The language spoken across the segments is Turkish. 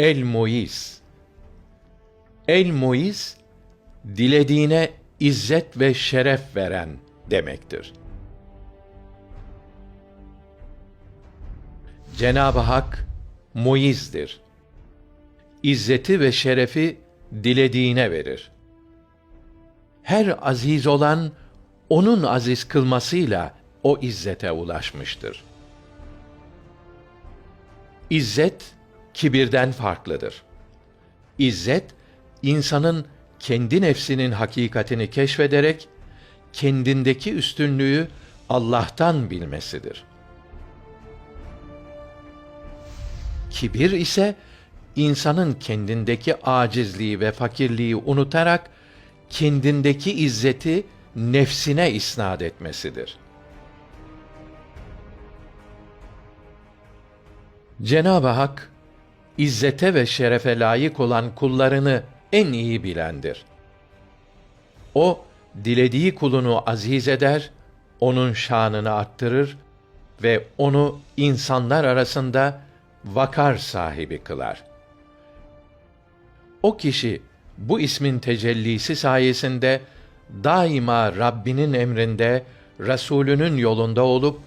El Muiz. El Muiz dilediğine izzet ve şeref veren demektir. Cenab-ı Hak muizdir. İzzeti ve şerefi dilediğine verir. Her aziz olan onun aziz kılmasıyla o izzete ulaşmıştır. İzzet kibirden farklıdır. İzzet insanın kendi nefsinin hakikatini keşfederek kendindeki üstünlüğü Allah'tan bilmesidir. Kibir ise insanın kendindeki acizliği ve fakirliği unutarak kendindeki izzeti nefsine isnat etmesidir. Cenab-ı Hak izzete ve şerefe layık olan kullarını en iyi bilendir. O dilediği kulunu aziz eder, onun şanını arttırır ve onu insanlar arasında vakar sahibi kılar. O kişi bu ismin tecellisi sayesinde daima Rabbinin emrinde, Resulünün yolunda olup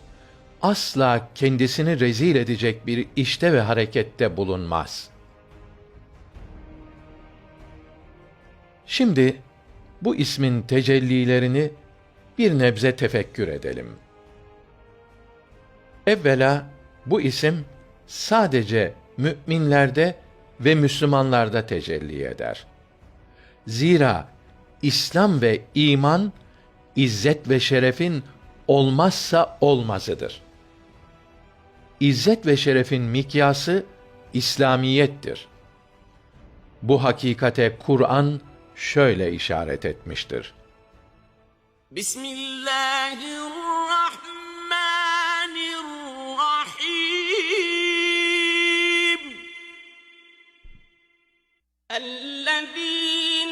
asla kendisini rezil edecek bir işte ve harekette bulunmaz. Şimdi bu ismin tecellilerini bir nebze tefekkür edelim. Evvela bu isim sadece müminlerde ve Müslümanlarda tecelli eder. Zira İslam ve iman izzet ve şerefin olmazsa olmazıdır. İzzet ve şerefin mikyası İslamiyettir. Bu hakikate Kur'an şöyle işaret etmiştir. Bismillahirrahmanirrahim. الذين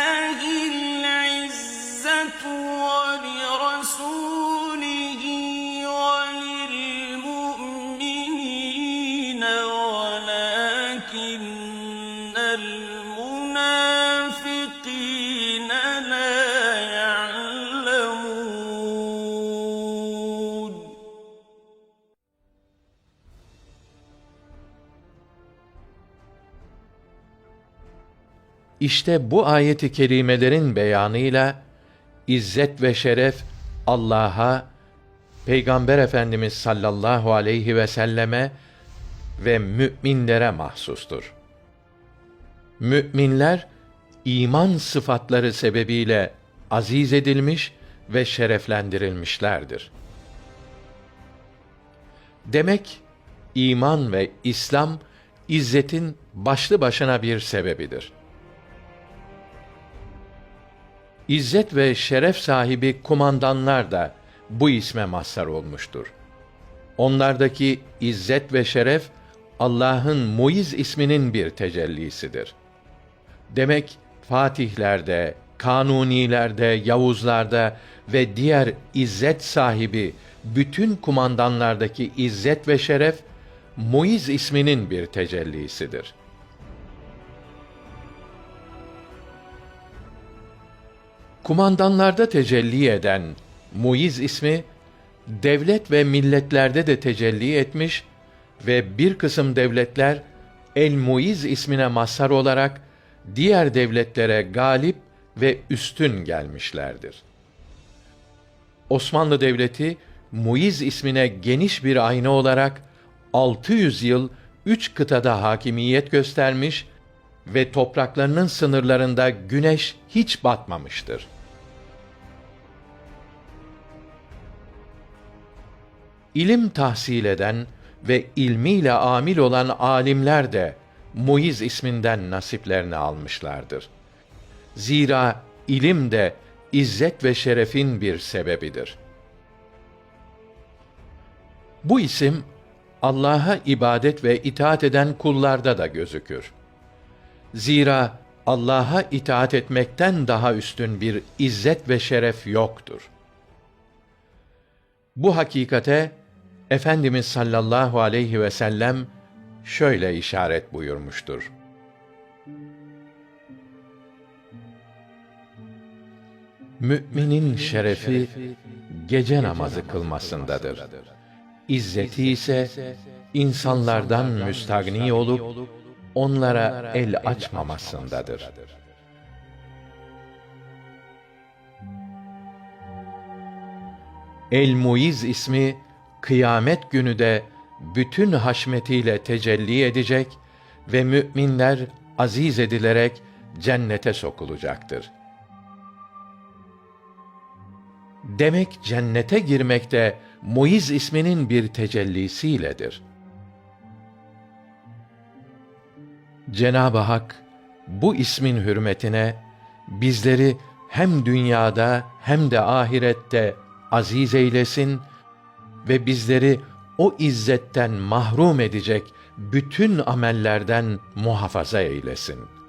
İşte bu ayeti kerimelerin beyanıyla izzet ve şeref Allah'a, Peygamber Efendimiz sallallahu aleyhi ve selleme ve müminlere mahsustur. Müminler iman sıfatları sebebiyle aziz edilmiş ve şereflendirilmişlerdir. Demek iman ve İslam izzetin başlı başına bir sebebidir. İzzet ve şeref sahibi kumandanlar da bu isme mazhar olmuştur. Onlardaki izzet ve şeref Allah'ın Muiz isminin bir tecellisidir. Demek fatihlerde, kanunilerde, yavuzlarda ve diğer izzet sahibi bütün kumandanlardaki izzet ve şeref Muiz isminin bir tecellisidir. Kumandanlarda tecelli eden Muiz ismi devlet ve milletlerde de tecelli etmiş ve bir kısım devletler El Muiz ismine mazhar olarak diğer devletlere galip ve üstün gelmişlerdir. Osmanlı Devleti Muiz ismine geniş bir ayna olarak 600 yıl üç kıtada hakimiyet göstermiş ve topraklarının sınırlarında güneş hiç batmamıştır. İlim tahsil eden ve ilmiyle amil olan alimler de Muiz isminden nasiplerini almışlardır. Zira ilim de izzet ve şerefin bir sebebidir. Bu isim Allah'a ibadet ve itaat eden kullarda da gözükür. Zira Allah'a itaat etmekten daha üstün bir izzet ve şeref yoktur. Bu hakikate Efendimiz sallallahu aleyhi ve sellem şöyle işaret buyurmuştur. Müminin şerefi gece namazı kılmasındadır. İzzeti ise insanlardan müstagni olup onlara el açmamasındadır. El-Muiz ismi kıyamet günü de bütün haşmetiyle tecelli edecek ve müminler aziz edilerek cennete sokulacaktır. Demek cennete girmek de Muiz isminin bir tecellisiyledir. Cenab-ı Hak bu ismin hürmetine bizleri hem dünyada hem de ahirette aziz eylesin ve bizleri o izzetten mahrum edecek bütün amellerden muhafaza eylesin.''